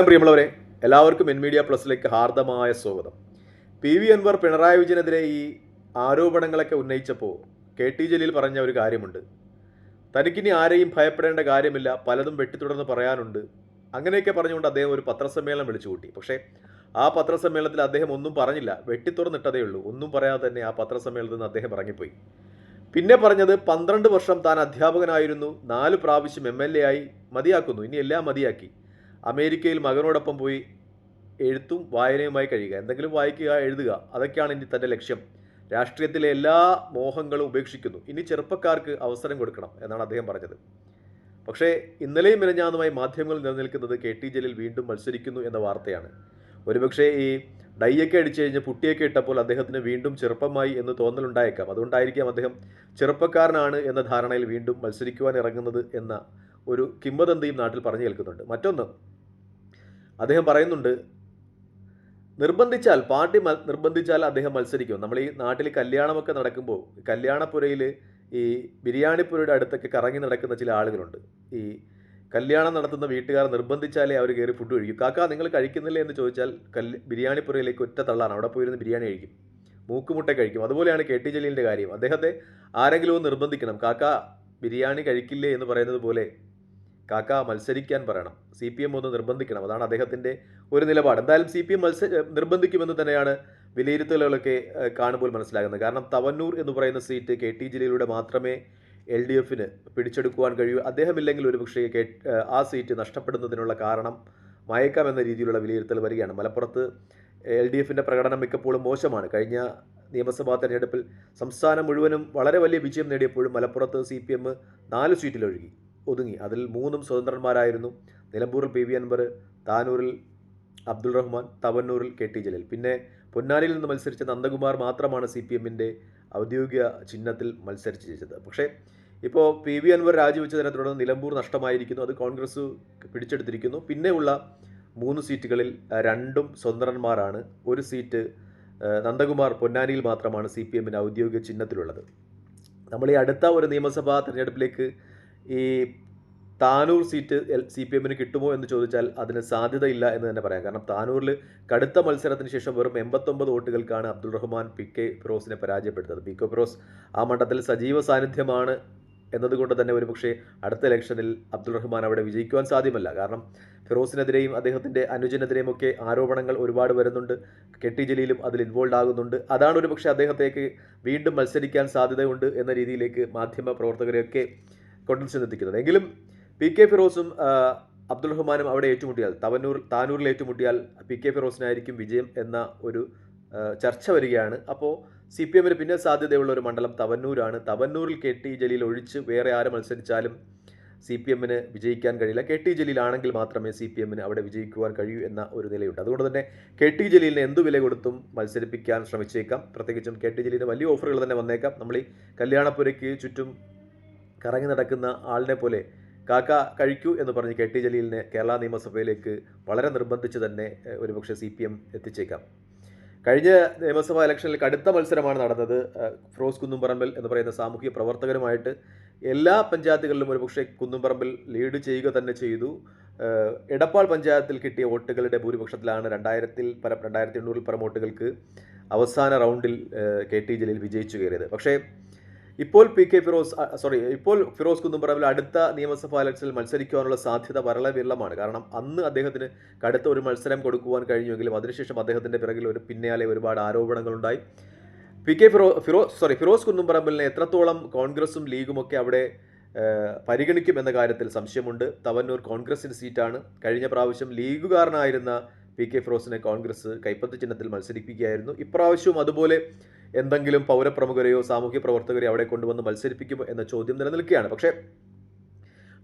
പ്രിയമുള്ളവരെ എല്ലാവർക്കും N media പ്ലസിലേക്ക് ഹാർദമായ സ്വാഗതം. പി വി അൻവർ പിണറായി വിജയനെതിരെ ഈ ആരോപണങ്ങളൊക്കെ ഉന്നയിച്ചപ്പോൾ കെ ടി ജലീൽ പറഞ്ഞ ഒരു കാര്യമുണ്ട്. തനിക്കിനി ആരെയും ഭയപ്പെടേണ്ട കാര്യമില്ല പലതും വെട്ടിത്തുടർന്ന് പറയാനുണ്ട്. അങ്ങനെയൊക്കെ പറഞ്ഞുകൊണ്ട് അദ്ദേഹം ഒരു പത്രസമ്മേളനം വിളിച്ചു കൂട്ടി. പക്ഷേ ആ പത്രസമ്മേളനത്തിൽ അദ്ദേഹം ഒന്നും പറഞ്ഞില്ല. വെട്ടിത്തുറന്നിട്ടതേ ഉള്ളൂ. ഒന്നും പറയാതെ തന്നെ ആ പത്രസമ്മേളനത്തിൽ നിന്ന് അദ്ദേഹം ഇറങ്ങിപ്പോയി. പിന്നെ പറഞ്ഞത് പന്ത്രണ്ട് വർഷം താൻ അധ്യാപകനായിരുന്നു. നാല് പ്രാവശ്യം എം എൽ എ ആയി. മതിയാക്കുന്നു. ഇനി എല്ലാം മതിയാക്കി. അമേരിക്കയിൽ മകനോടൊപ്പം പോയി എഴുത്തും വായനയുമായി കഴിയുക. എന്തെങ്കിലും വായിക്കുക എഴുതുക അതൊക്കെയാണ് ഇനി തന്റെ ലക്ഷ്യം. രാഷ്ട്രീയത്തിലെ എല്ലാ മോഹങ്ങളും ഉപേക്ഷിക്കുന്നു. ഇനി ചെറുപ്പക്കാർക്ക് അവസരം കൊടുക്കണം എന്നാണ് അദ്ദേഹം പറഞ്ഞത്. പക്ഷേ ഇന്നലെയും മിനഞ്ഞാന്നുമായി മാധ്യമങ്ങളിൽ നിലനിൽക്കുന്നത് കെ ടി ജലീൽ വീണ്ടും മത്സരിക്കുന്നു എന്ന വാർത്തയാണ്. ഒരുപക്ഷേ ഈ ഡൈയൊക്കെ അടിച്ചു കഴിഞ്ഞ് പുട്ടിയൊക്കെ ഇട്ടപ്പോൾ അദ്ദേഹത്തിന് വീണ്ടും ചെറുപ്പമായി എന്ന് തോന്നലുണ്ടായേക്കാം. അതുകൊണ്ടായിരിക്കാം അദ്ദേഹം ചെറുപ്പക്കാരനാണ് എന്ന ധാരണയിൽ വീണ്ടും മത്സരിക്കുവാൻ ഇറങ്ങുന്നത് എന്ന ഒരു കിംവദന്തിയും നാട്ടിൽ പറഞ്ഞു കേൾക്കുന്നുണ്ട്. മറ്റൊന്ന് അദ്ദേഹം പറയുന്നുണ്ട് നിർബന്ധിച്ചാൽ പാർട്ടി നിർബന്ധിച്ചാൽ അദ്ദേഹം മത്സരിക്കും. നമ്മൾ ഈ നാട്ടിൽ കല്യാണമൊക്കെ നടക്കുമ്പോൾ കല്യാണപ്പുരയിൽ ഈ ബിരിയാണിപ്പുരയുടെ അടുത്തൊക്കെ കറങ്ങി നടക്കുന്ന ചില ആളുകളുണ്ട്. ഈ കല്യാണം നടത്തുന്ന വീട്ടുകാർ നിർബന്ധിച്ചാലേ അവർ കയറി ഫുഡ് കഴിക്കും. കാക്ക നിങ്ങൾ കഴിക്കുന്നില്ലേ? എന്ന് ചോദിച്ചാൽ കല്ല് ബിരിയാണിപ്പുരയിലേക്ക് ഒറ്റ തള്ളാണ്. അവിടെ പോയിരുന്ന് ബിരിയാണി കഴിക്കും. മൂക്കുമുട്ട കഴിക്കും. അതുപോലെയാണ് കെ ടി ജലീലിന്റെ കാര്യം. അദ്ദേഹത്തെ ആരെങ്കിലും നിർബന്ധിക്കണം. കാക്ക ബിരിയാണി കഴിക്കില്ലേ? എന്ന് പറയുന്നത് പോലെ കാക്ക മത്സരിക്കാൻ പറയണം. സി പി എം ഒന്ന് നിർബന്ധിക്കണം. അതാണ് അദ്ദേഹത്തിന്റെ ഒരു നിലപാട്. എന്തായാലും സി പി എം മത്സ നിർബന്ധിക്കുമെന്ന് തന്നെയാണ് വിലയിരുത്തലുകളൊക്കെ കാണുമ്പോൾ മനസ്സിലാകുന്നത്. കാരണം തവന്നൂർ എന്ന് പറയുന്ന സീറ്റ് കെ ടി ജലീലൂടെ മാത്രമേ എൽ ഡി എഫിന് പിടിച്ചെടുക്കുവാൻ കഴിയൂ. അദ്ദേഹമില്ലെങ്കിൽ ഒരുപക്ഷേ കെ ആ സീറ്റ് നഷ്ടപ്പെടുന്നതിനുള്ള കാരണം മയക്കാം എന്ന രീതിയിലുള്ള വിലയിരുത്തൽ വരികയാണ്. മലപ്പുറത്ത് എൽ ഡി എഫിന്റെ പ്രകടനം മിക്കപ്പോഴും മോശമാണ്. കഴിഞ്ഞ നിയമസഭാ തെരഞ്ഞെടുപ്പിൽ സംസ്ഥാനം മുഴുവനും വളരെ വലിയ വിജയം നേടിയപ്പോഴും മലപ്പുറത്ത് സി പി എം നാല് സീറ്റിലൊഴുകി. ഒതുങ്ങി. അതിൽ മൂന്നും സ്വതന്ത്രന്മാരായിരുന്നു. നിലമ്പൂരിൽ പി വി അൻവർ താനൂരിൽ അബ്ദുൾ റഹ്മാൻ തവന്നൂരിൽ കെ ടി ജലീൽ. പിന്നെ പൊന്നാനിയിൽ നിന്ന് മത്സരിച്ച നന്ദകുമാർ മാത്രമാണ് സി പി എമ്മിന്റെ ഔദ്യോഗിക ചിഹ്നത്തിൽ മത്സരിച്ച് ജയിച്ചത്. പക്ഷേ ഇപ്പോൾ പി വി അൻവർ രാജിവെച്ചതിനെ തുടർന്ന് നിലമ്പൂർ നഷ്ടമായിരിക്കുന്നു. അത് കോൺഗ്രസ് പിടിച്ചെടുത്തിരിക്കുന്നു. പിന്നെയുള്ള മൂന്ന് സീറ്റുകളിൽ രണ്ടും സ്വതന്ത്രന്മാരാണ്. ഒരു സീറ്റ് നന്ദകുമാർ പൊന്നാനിയിൽ മാത്രമാണ് സി പി എമ്മിന്റെ ഔദ്യോഗിക ചിഹ്നത്തിലുള്ളത്. നമ്മൾ ഈ അടുത്ത ഒരു നിയമസഭാ തെരഞ്ഞെടുപ്പിലേക്ക് ഈ Tanur seat L C P എമ്മിന് കിട്ടുമോ എന്ന് ചോദിച്ചാൽ അതിന് സാധ്യതയില്ല എന്ന് തന്നെ പറയാം. കാരണം താനൂരിൽ കടുത്ത മത്സരത്തിന് ശേഷം വെറും എൺപത്തൊമ്പത് വോട്ടുകൾക്കാണ് അബ്ദുൾ റഹ്മാൻ പി കെ ഫിറോസിനെ പരാജയപ്പെടുത്തത്. പി കെ ഫിറോസ് ആ മണ്ഡലത്തിൽ സജീവ സാന്നിധ്യമാണ് എന്നതുകൊണ്ട് തന്നെ ഒരുപക്ഷെ അടുത്ത ഇലക്ഷനിൽ അബ്ദുൾ റഹ്മാൻ അവിടെ വിജയിക്കുവാൻ സാധ്യമല്ല. കാരണം ഫിറോസിനെതിരെയും അദ്ദേഹത്തിന്റെ അനുജനെതിരെയും ഒക്കെ ആരോപണങ്ങൾ ഒരുപാട് വരുന്നുണ്ട്. കെട്ടി ജലീലും അതിൽ ഇൻവോൾവ് ആകുന്നുണ്ട്. അതാണ് ഒരുപക്ഷെ അദ്ദേഹത്തേക്ക് വീണ്ടും മത്സരിക്കാൻ സാധ്യതയുണ്ട് എന്ന രീതിയിലേക്ക് മാധ്യമ പ്രവർത്തകരെയൊക്കെ കൊണ്ടു എത്തിക്കുന്നത് എങ്കിലും പി കെ ഫിറോസും അബ്ദുൾ റഹ്മാനും അവിടെ ഏറ്റുമുട്ടിയാൽ തവന്നൂർ താനൂരിൽ ഏറ്റുമുട്ടിയാൽ പി കെ ഫിറോസിനായിരിക്കും വിജയം എന്ന ഒരു ചർച്ച വരികയാണ്. അപ്പോൾ സി പി എമ്മിന് പിന്നെ സാധ്യതയുള്ള ഒരു മണ്ഡലം തവന്നൂരാണ്. തവന്നൂരിൽ കെ ടി ജലീൽ ഒഴിച്ച് വേറെ ആര് മത്സരിച്ചാലും സി പി എമ്മിന് വിജയിക്കാൻ കഴിയില്ല. കെ ടി ജലീലാണെങ്കിൽ മാത്രമേ സി പി എമ്മിന് അവിടെ വിജയിക്കുവാൻ കഴിയൂ എന്ന ഒരു നിലയുണ്ട്. അതുകൊണ്ട് തന്നെ കെ ടി ജലീലിനെ എന്തു വില കൊടുത്തും മത്സരിപ്പിക്കാൻ ശ്രമിച്ചേക്കാം. പ്രത്യേകിച്ചും കെ ടി ജലീലിന് വലിയ ഓഫറുകൾ തന്നെ വന്നേക്കാം. നമ്മൾ ഈ കല്യാണപ്പുരയ്ക്ക് ചുറ്റും കറങ്ങി നടക്കുന്ന ആളിനെ പോലെ കാക്ക കഴിക്കൂ എന്ന് പറഞ്ഞ് കെ ടി ജലീലിനെ കേരള നിയമസഭയിലേക്ക് വളരെ നിർബന്ധിച്ച് തന്നെ ഒരുപക്ഷെ സി പി എം എത്തിച്ചേക്കാം. കഴിഞ്ഞ നിയമസഭാ ഇലക്ഷനിൽ കടുത്ത മത്സരമാണ് നടന്നത്. ഫിറോസ് കുന്നുംപറമ്പിൽ എന്ന് പറയുന്ന സാമൂഹ്യ പ്രവർത്തകരുമായിട്ട് എല്ലാ പഞ്ചായത്തുകളിലും ഒരുപക്ഷെ കുന്നുംപറമ്പിൽ ലീഡ് ചെയ്യുക തന്നെ ചെയ്തു. എടപ്പാൾ പഞ്ചായത്തിൽ കിട്ടിയ വോട്ടുകളുടെ ഭൂരിപക്ഷത്തിലാണ് രണ്ടായിരത്തിൽ പരം രണ്ടായിരത്തി എണ്ണൂറിൽ പരം വോട്ടുകൾക്ക് അവസാന റൗണ്ടിൽ കെ ടി ജലീൽ വിജയിച്ചു കയറിയത്. പക്ഷേ ഇപ്പോൾ പി കെ ഫിറോസ് സോറി ഇപ്പോൾ ഫിറോസ് കുന്നുംപറമ്പിൽ അടുത്ത നിയമസഭാ ഇലക്ഷനിൽ മത്സരിക്കുവാനുള്ള സാധ്യത വളരെ വിരളമാണ്. കാരണം അന്ന് അദ്ദേഹത്തിന് കടുത്ത ഒരു മത്സരം കൊടുക്കുവാൻ കഴിഞ്ഞുവെങ്കിലും അതിനുശേഷം അദ്ദേഹത്തിന്റെ പിറകിൽ ഒരു പിന്നാലെ ഒരുപാട് ആരോപണങ്ങളുണ്ടായി. പി കെ ഫിറോ ഫിറോ സോറി ഫിറോസ് കുന്നുംപറമ്പിലിനെ എത്രത്തോളം കോൺഗ്രസും ലീഗും ഒക്കെ അവിടെ പരിഗണിക്കും എന്ന കാര്യത്തിൽ സംശയമുണ്ട്. തവന്നൂർ കോൺഗ്രസിന്റെ സീറ്റാണ്. കഴിഞ്ഞ പ്രാവശ്യം ലീഗുകാരനായിരുന്ന പി കെ ഫിറോസിനെ കോൺഗ്രസ് കൈപ്പത്തി ചിഹ്നത്തിൽ മത്സരിപ്പിക്കുകയായിരുന്നു. ഇപ്രാവശ്യവും അതുപോലെ എന്തെങ്കിലും പൗരപ്രമുഖരെയോ സാമൂഹ്യ പ്രവർത്തകരെയോ അവിടെ കൊണ്ടുവന്ന് മത്സരിപ്പിക്കുമോ എന്ന ചോദ്യം നിലനിൽക്കുകയാണ്. പക്ഷേ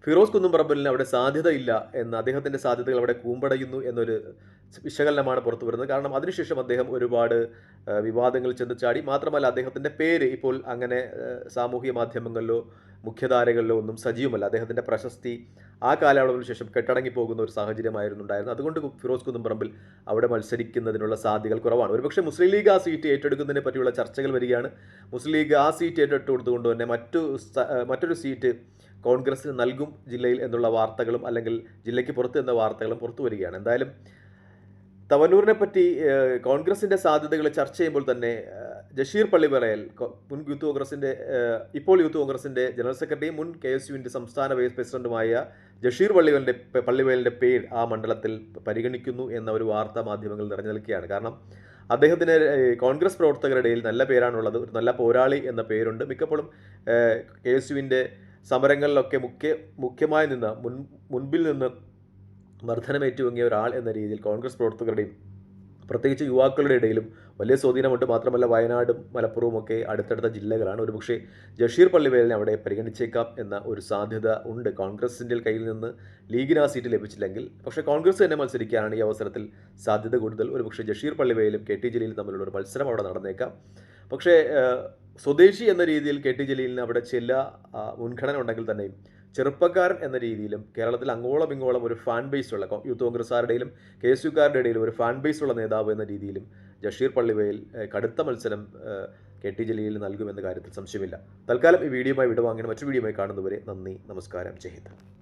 ഫിറോസ് കുന്നുംപറമ്പലിന് അവിടെ സാധ്യതയില്ല എന്ന് അദ്ദേഹത്തിന്റെ സാധ്യതകൾ അവിടെ കൂമ്പടയുന്നു എന്നൊരു വിശകലനമാണ് പുറത്തു വരുന്നത്. കാരണം അതിനുശേഷം അദ്ദേഹം ഒരുപാട് വിവാദങ്ങൾ ചെന്ന് ചാടി മാത്രമല്ല അദ്ദേഹത്തിന്റെ പേര് ഇപ്പോൾ അങ്ങനെ സാമൂഹ്യ മാധ്യമങ്ങളിലോ മുഖ്യധാരകളിലോ ഒന്നും സജീവമല്ല. അദ്ദേഹത്തിന്റെ പ്രശസ്തി ആ കാലയളവിന് ശേഷം കെട്ടടങ്ങി പോകുന്ന ഒരു സാഹചര്യമായിരുന്നു ഉണ്ടായിരുന്നത്. അതുകൊണ്ട് ഫിറോസ് കുന്നുംപറമ്പിൽ അവിടെ മത്സരിക്കുന്നതിനുള്ള സാധ്യതകൾ കുറവാണ്. ഒരുപക്ഷെ മുസ്ലിം ലീഗ് ആ സീറ്റ് ഏറ്റെടുക്കുന്നതിനെ പറ്റിയുള്ള ചർച്ചകൾ വരികയാണ്. മുസ്ലിം ലീഗ് ആ സീറ്റ് ഏറ്റെടുത്ത് കൊടുത്തുകൊണ്ട് തന്നെ മറ്റു മറ്റൊരു സീറ്റ് കോൺഗ്രസ് നൽകും ജില്ലയിൽ എന്നുള്ള വാർത്തകളും അല്ലെങ്കിൽ ജില്ലയ്ക്ക് പുറത്ത് എന്ന വാർത്തകളും പുറത്തു വരികയാണ്. എന്തായാലും തവനൂരിനെ പറ്റി കോൺഗ്രസിന്റെ സാധ്യതകൾ ചർച്ച ചെയ്യുമ്പോൾ തന്നെ ജഷീർ പള്ളിവറയൽ കൊ- മുൻ യൂത്ത് കോൺഗ്രസിന്റെ ഇപ്പോൾ യൂത്ത് കോൺഗ്രസിന്റെ ജനറൽ സെക്രട്ടറിയും മുൻ കെ എസ് യുവിന്റെ സംസ്ഥാന വൈസ് പ്രസിഡന്റുമായ ജഷീർ പള്ളിവലിന്റെ പള്ളിവേലിന്റെ പേര് ആ മണ്ഡലത്തിൽ പരിഗണിക്കുന്നു എന്ന ഒരു വാർത്താ മാധ്യമങ്ങൾ നിറഞ്ഞു നിൽക്കുകയാണ് കാരണം അദ്ദേഹത്തിന് കോൺഗ്രസ് പ്രവർത്തകരുടെ ഇടയിൽ നല്ല പേരാണുള്ളത് ഒരു നല്ല പോരാളി എന്ന പേരുണ്ട്. മിക്കപ്പോഴും കെ എസ് യുവിന്റെ സമരങ്ങളിലൊക്കെ മുഖ്യ മുഖ്യമായി നിന്ന് മുൻ മുൻപിൽ നിന്ന് മർദ്ദനമേറ്റുവങ്ങിയ ഒരാൾ എന്ന രീതിയിൽ കോൺഗ്രസ് പ്രവർത്തകരുടെയും പ്രത്യേകിച്ച് യുവാക്കളുടെ ഇടയിലും വലിയ സ്വാധീനമുണ്ട്. മാത്രമല്ല വയനാടും മലപ്പുറവും ഒക്കെ അടുത്തടുത്ത ജില്ലകളാണ്. ഒരുപക്ഷെ ജഷീർ പള്ളിവേലിനെ അവിടെ പരിഗണിച്ചേക്കാം എന്ന ഒരു സാധ്യത ഉണ്ട്. കോൺഗ്രസിന്റെ കയ്യിൽ നിന്ന് ലീഗിന് ആ സീറ്റ് ലഭിച്ചില്ലെങ്കിൽ പക്ഷേ കോൺഗ്രസ് തന്നെ മത്സരിക്കാനാണ് ഈ അവസരത്തിൽ സാധ്യത കൂടുതൽ. ഒരുപക്ഷെ ജഷീർ പള്ളിവേലും കെ ടി ജലീലും തമ്മിലുള്ള ഒരു മത്സരം അവിടെ നടന്നേക്കാം. പക്ഷേ സ്വദേശി എന്ന രീതിയിൽ കെ ടി ജലീലിന് അവിടെ ചില മുൻഗണന ഉണ്ടെങ്കിൽ തന്നെയും ചെറുപ്പക്കാരൻ എന്ന രീതിയിലും കേരളത്തിൽ അങ്ങോളം ഇങ്ങോളം ഒരു ഫാൻ ബേസ് ഉള്ള കോ- യൂത്ത് കോൺഗ്രസ്സുകാരുടെയും കെ എസ് യുക്കാരുടെ ഇടയിലും ഒരു ഫാൻ ബേസ് ഉള്ള നേതാവ് എന്ന രീതിയിലും ജഷീർ പള്ളിവയിൽ കടുത്ത മത്സരം കെ ടി ജലീൽ നൽകുമെന്ന കാര്യത്തിൽ സംശയമില്ല. തൽക്കാലം ഈ വീഡിയോയുമായി വിടവാങ്ങിയ മറ്റു വീഡിയോയുമായി കാണുന്നവരെ നന്ദി നമസ്കാരം. ജയ് ഹിന്ദ്.